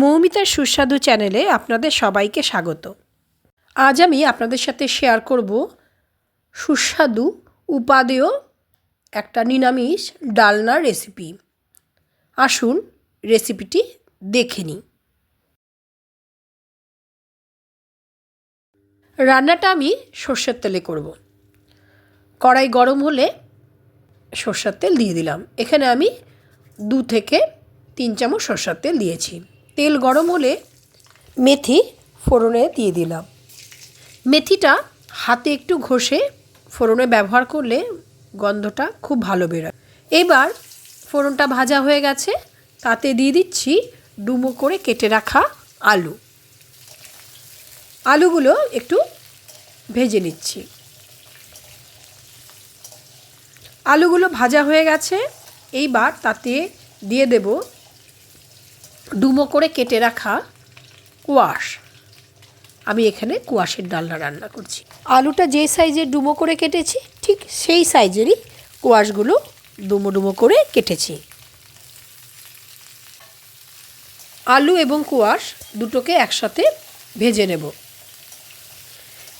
মৌমিতার সুস্বাদু চ্যানেলে আপনাদের সবাইকে স্বাগত। আজ আমি আপনাদের সাথে শেয়ার করব সুস্বাদু উপাদেয় একটা নিরামিষ ডালনার রেসিপি আসুন রেসিপিটি দেখে নিই। রান্নাটা আমি সর্ষের তেলে করব। কড়াই গরম হলে সর্ষের তেল দিয়ে দিলাম। এখানে আমি দু থেকে তিন চামচ সর্ষের তেল দিয়েছি। তেল গরম হলে মেথি ফোড়নে দিয়ে দিলাম। মেথিটা হাতে একটু ঘষে ফোড়নে ব্যবহার করলে গন্ধটা খুব ভালো বেরোয়। এবার ফোড়নটা ভাজা হয়ে গেছে, তাতে দিয়ে দিচ্ছি ডুমো করে কেটে রাখা আলু। আলুগুলো একটু ভেজে নিচ্ছি। আলুগুলো ভাজা হয়ে গেছে, এইবার তাতে দিয়ে দেব ডুমো করে কেটে রাখা কোয়াশ। আমি এখানে কোয়াশের ডালনা রান্না করছি। আলুটা যে সাইজের ডুমো করে কেটেছি, ঠিক সেই সাইজেরই কোয়াশগুলো ডুমো ডুমো করে কেটেছি। আলু এবং কোয়াশ দুটোকে একসাথে ভেজে নেব।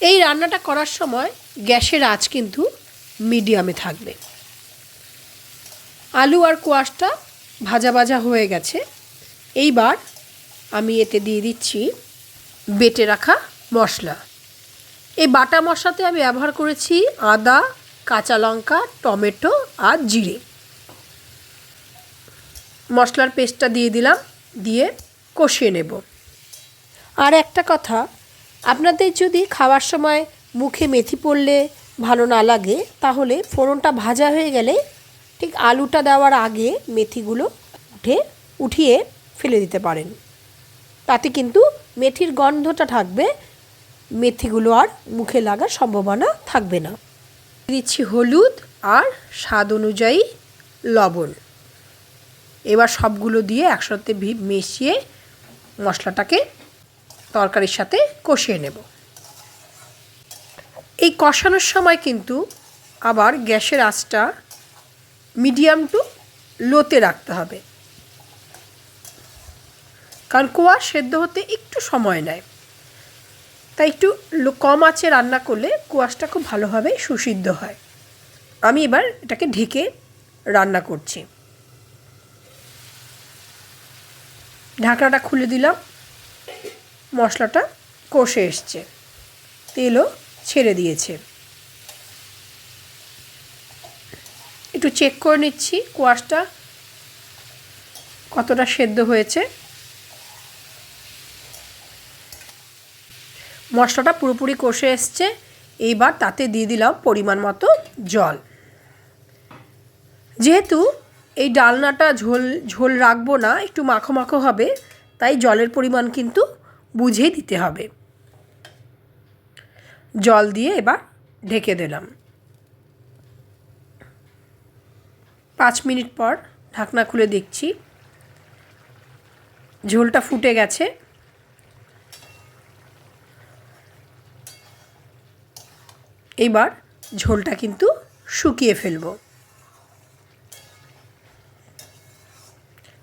এই রান্নাটা করার সময় গ্যাসের আঁচ কিন্তু মিডিয়ামে থাকবে। আলু আর কোয়াশটা ভাজা ভাজা হয়ে গেছে। এইবার আমি এতে দিয়ে দিচ্ছি বেটে রাখা মশলা। এই বাটা মশলাতে আমি ব্যবহার করেছি আদা, কাঁচা লঙ্কা, টমেটো আর জিরে। মশলার পেস্টটা দিয়ে দিলাম, দিয়ে কষিয়ে নেব। আর একটা কথা, আপনাদের যদি খাওয়ার সময় মুখে মেথি পড়লে ভালো না লাগে, তাহলে ফোড়নটা ভাজা হয়ে গেলে ঠিক আলুটা দেওয়ার আগে মেথিগুলো উঠে উঠিয়ে ফেলে দিতে পারেন। তাতে কিন্তু মেথির গন্ধটা থাকবে, মেথিগুলো আর মুখে লাগার সম্ভাবনা থাকবে না। দিচ্ছি হলুদ আর স্বাদ অনুযায়ী লবণ। এবার সবগুলো দিয়ে একসাথে মিশিয়ে মশলাটাকে তরকারির সাথে কষিয়ে নেব। এই কষানোর সময় কিন্তু আবার গ্যাসের আঁচটা মিডিয়াম টু লোতে রাখতে হবে। কারণ কোয়া সেদ্ধ হতে একটু সময় নেয়। তাই একটু কম আঁচে রান্না করলে কোয়াশটা খুব ভালোভাবে সুসিদ্ধ হয়। আমি এবার এটাকে ঢেকে রান্না করছি। ঢাকনাটা খুলে দিলাম। মশলাটা কষে এসছে। তেলও ছেড়ে দিয়েছে। একটু চেক করে নিচ্ছি কোয়াশটা কতটা সেদ্ধ হয়েছে। মশলাটা পুরোপুরি কষে এসছে। এইবার তাতে দিয়ে দিলাম পরিমাণ মতো জল। যেহেতু এই ডালনাটা ঝোল ঝোল রাখব না, একটু মাখো মাখো হবে, তাই জলের পরিমাণ কিন্তু বুঝেই দিতে হবে। জল দিয়ে এবার ঢেকে দিলাম। পাঁচ মিনিট পর ঢাকনা খুলে দেখছি। ঝোলটা ফুটে গেছে। এবার ঝোলটা কিন্তু শুকিয়ে ফেলব।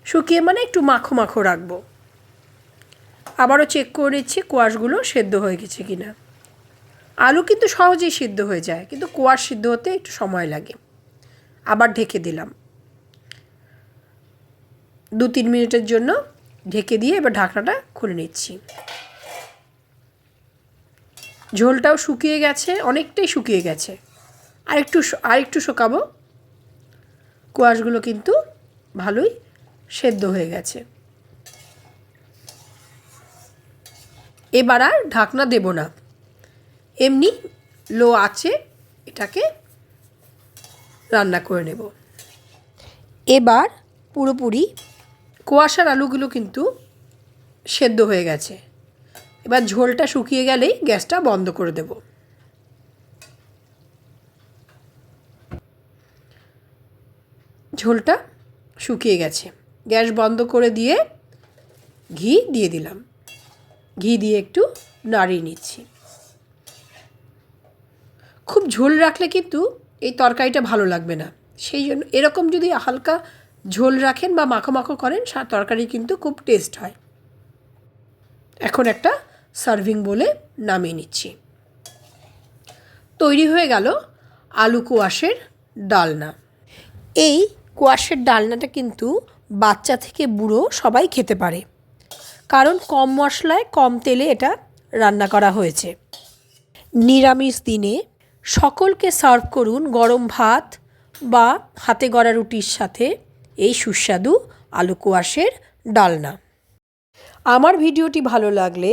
শুকিয়ে মানে একটু মাখো মাখো রাখব। আবারও চেক করে নিচ্ছি কোয়াশগুলো সেদ্ধ হয়ে গেছে কি না আলু কিন্তু সহজেই সিদ্ধ হয়ে যায়, কিন্তু কোয়াশ সিদ্ধ হতে একটু সময় লাগে। আবার ঢেকে দিলাম। দু তিন মিনিটের জন্য ঢেকে দিয়ে এবার ঢাকনাটা খুলে নিচ্ছি। ঝোলটাও শুকিয়ে গেছে, অনেকটাই শুকিয়ে গেছে। আর একটু আর একটু শুকাবো। কোয়াশগুলো কিন্তু ভালোই সেদ্ধ হয়ে গেছে। এবার আর ঢাকনা দেব না। এমনি লো আছে এটাকে রান্না করে নেব। এবার পুরোপুরি কুয়াশার আলুগুলো কিন্তু সেদ্ধ হয়ে গেছে। এবার ঝোলটা শুকিয়ে গেলেই গ্যাসটা বন্ধ করে দেব। ঝোলটা শুকিয়ে গেছে। গ্যাস বন্ধ করে দিয়ে ঘি দিয়ে দিলাম। ঘি দিয়ে একটু নাড়িয়ে নিচ্ছি। খুব ঝোল রাখলে কিন্তু এই তরকারিটা ভালো লাগবে না। সেই জন্য এরকম যদি হালকা ঝোল রাখেন বা মাখো মাখো করেন তরকারি কিন্তু খুব টেস্ট হয়। এখন একটা সার্ভিং বলে নামিয়ে নিচ্ছি। তৈরি হয়ে গেল আলু কোয়াশের ডালনা। এই কোয়াশের ডালনাটা কিন্তু বাচ্চা থেকে বুড়ো সবাই খেতে পারে। কারণ কম মশলায় কম তেলে এটা রান্না করা হয়েছে। নিরামিষ দিনে সকলকে সার্ভ করুন গরম ভাত বা হাতে গড়া রুটির সাথে এই সুস্বাদু আলু কোয়াশের ডালনা। আমার ভিডিওটি ভালো লাগলে